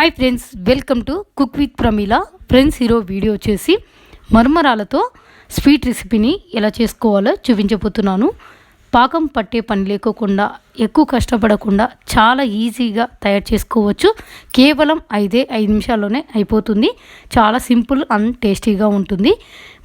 Hi friends welcome to cook with Pramila friends hero video వచ్చేసి మర్మరాలతో sweet రెసిపీని ఎలా చేసుకోవాలో చూపించబోతున్నాను పాకం పట్టే పని లేకోకుండా ఎక్కువ కష్టపడకుండా చాలా ఈజీగా తయారు చేసుకోవచ్చు కేవలం ఐదే ఐదు నిమిషాల్లోనే అయిపోతుంది చాలా సింపుల్ అండ్ టేస్టీగా ఉంటుంది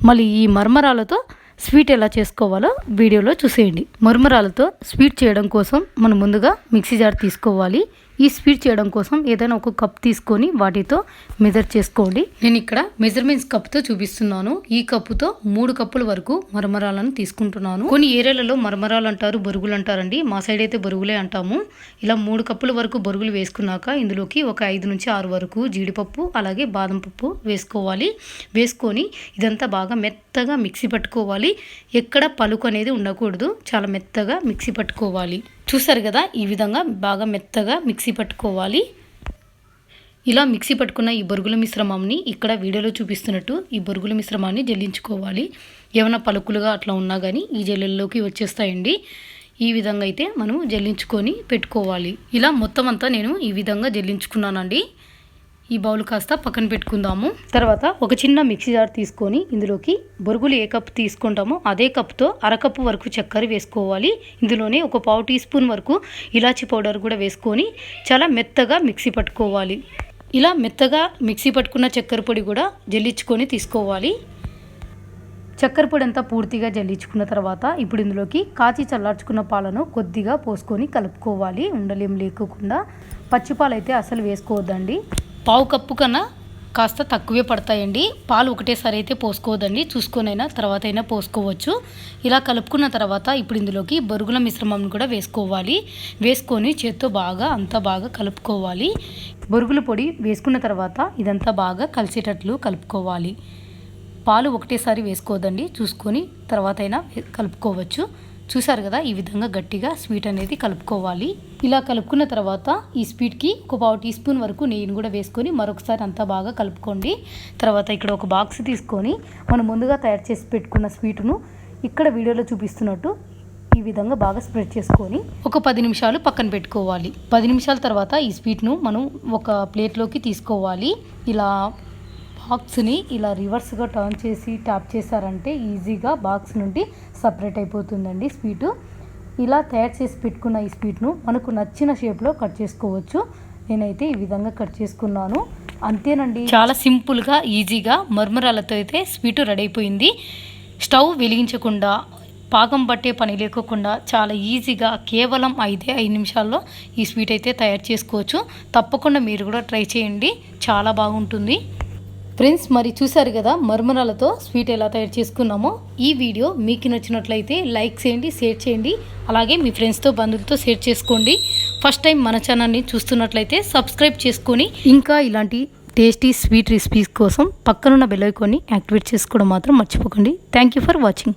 మళ్ళీ ఈ మర్మరాలతో స్వీట్ ఎలా చేసుకోవాలో వీడియోలో చూసేయండి మర్మరాలతో స్వీట్ చేయడం కోసం మనం ముందుగా మిక్సీ జార్ తీసుకోవాలి ఈ స్వీట్ చేయడం కోసం ఏదైనా ఒక కప్ తీసుకొని వాటితో మెజర్ చేసుకోండి. నేను ఇక్కడ మెజర్మెంట్స్ కప్తో చూపిస్తున్నాను. ఈ కప్పుతో మూడు కప్పుల వరకు మరమరాలను తీసుకుంటున్నాను. కొన్ని ఏరియాలలో మరమరాలు అంటారు బొరుగులు అంటారండి. మా సైడ్ అయితే బొరుగులే అంటాము. ఇలా మూడు కప్పుల వరకు బొరుగులు వేసుకున్నాక ఇందులోకి ఒక ఐదు నుంచి ఆరు వరకు జీడిపప్పు అలాగే బాదం పప్పు వేసుకోవాలి. వేసుకొని ఇదంతా బాగా మెత్తగా మిక్సీ పట్టుకోవాలి. ఎక్కడ పలుకు అనేది ఉండకూడదు. చాలా మెత్తగా మిక్సీ పట్టుకోవాలి. చూసారు కదా? ఈ విధంగా బాగా మెత్తగా మిక్సీ పట్టుకోవాలి. ఇలా మిక్సీ పట్టుకున్న ఈ బొరుగుల మిశ్రమాన్ని ఇక్కడ వీడియోలో చూపిస్తున్నట్టు ఈ బొరుగుల మిశ్రమాన్ని జల్లించుకోవాలి. ఏమైనా పలుకులుగా అట్లా ఉన్నా కానీ ఈ జల్లెల్లోకి వచ్చేస్తాయండి. ఈ విధంగా అయితే మనం జల్లించుకొని పెట్టుకోవాలి. ఇలా మొత్తం అంతా నేను ఈ విధంగా జల్లించుకున్నానండి. ఈ బౌల్ కాస్త పక్కన పెట్టుకుందాము. తర్వాత ఒక చిన్న మిక్సీ జార్ తీసుకొని ఇందులోకి బొరుగులు ఏ కప్ తీసుకుంటామో అదే కప్తో అరకప్పు వరకు చక్కెర వేసుకోవాలి. ఇందులోనే ఒక పావు టీ స్పూన్ వరకు ఇలాచి పౌడర్ కూడా వేసుకొని చాలా మెత్తగా మిక్సీ పట్టుకోవాలి. ఇలా మెత్తగా మిక్సీ పట్టుకున్న చక్కెర పొడి కూడా జల్లించుకొని తీసుకోవాలి. చక్కెర పొడి అంతా పూర్తిగా జల్లించుకున్న తర్వాత ఇప్పుడు ఇందులోకి కాచి చల్లార్చుకున్న పాలను కొద్దిగా పోసుకొని కలుపుకోవాలి. ఉండలేం లేకోకుండా పచ్చిపాలు అయితే అసలు వేసుకోవద్దండి. పావు కప్పు కన్నా కాస్త తక్కువే పడతాయండి. పాలు ఒకటేసారి అయితే పోసుకోవద్దండి. చూసుకొనైనా తర్వాత అయినా పోసుకోవచ్చు. ఇలా కలుపుకున్న తర్వాత ఇప్పుడు ఇందులోకి బొరుగుల మిశ్రమం కూడా వేసుకోవాలి. వేసుకొని చేత్తో బాగా అంతా బాగా కలుపుకోవాలి. బొరుగుల పొడి వేసుకున్న తర్వాత ఇదంతా బాగా కలిసేటట్లు కలుపుకోవాలి. పాలు ఒకటేసారి వేసుకోవద్దండి. చూసుకొని తర్వాత అయినా కలుపుకోవచ్చు. చూసారు కదా? ఈ విధంగా గట్టిగా స్వీట్ అనేది కలుపుకోవాలి. ఇలా కలుపుకున్న తర్వాత ఈ స్వీట్కి ఒక పావు టీ స్పూన్ వరకు నెయ్యిని కూడా వేసుకొని మరొకసారి అంతా బాగా కలుపుకోండి. తర్వాత ఇక్కడ ఒక బాక్స్ తీసుకొని మనం ముందుగా తయారు చేసి పెట్టుకున్న స్వీట్ను ఇక్కడ వీడియోలో చూపిస్తున్నట్టు ఈ విధంగా బాగా స్ప్రెడ్ చేసుకొని ఒక పది నిమిషాలు పక్కన పెట్టుకోవాలి. పది నిమిషాల తర్వాత ఈ స్వీట్ను మనం ఒక ప్లేట్లోకి తీసుకోవాలి. ఇలా బాక్స్ని ఇలా రివర్స్గా టర్న్ చేసి ట్యాప్ చేశారంటే ఈజీగా బాక్స్ నుండి సపరేట్ అయిపోతుందండి స్వీటు ఇలా తయారు చేసి పెట్టుకున్న ఈ స్వీట్ను మనకు నచ్చిన షేప్లో కట్ చేసుకోవచ్చు. నేనైతే ఈ విధంగా కట్ చేసుకున్నాను. అంతేనండి. చాలా సింపుల్గా ఈజీగా మర్మరాలతో అయితే స్వీటు రెడీ అయిపోయింది. స్టవ్ వెలిగించకుండా పాకం పట్టే పని లేకోకుండా చాలా ఈజీగా కేవలం ఐదే ఐదు నిమిషాల్లో ఈ స్వీట్ అయితే తయారు చేసుకోవచ్చు. తప్పకుండా మీరు కూడా ట్రై చేయండి. చాలా బాగుంటుంది. ఫ్రెండ్స్ మరి చూసారు కదా మర్మరాలతో స్వీట్ ఎలా తయారు చేసుకున్నామో? ఈ వీడియో మీకు నచ్చినట్లయితే లైక్ చేయండి షేర్ చేయండి అలాగే మీ ఫ్రెండ్స్తో బంధువులతో షేర్ చేసుకోండి. ఫస్ట్ టైం మన ఛానల్ని చూస్తున్నట్లయితే సబ్స్క్రైబ్ చేసుకొని ఇంకా ఇలాంటి టేస్టీ స్వీట్ రెసిపీస్ కోసం పక్కనున్న బెల్ ఐకాన్ని యాక్టివేట్ చేసుకోవడం మాత్రం మర్చిపోకండి. Thank you for watching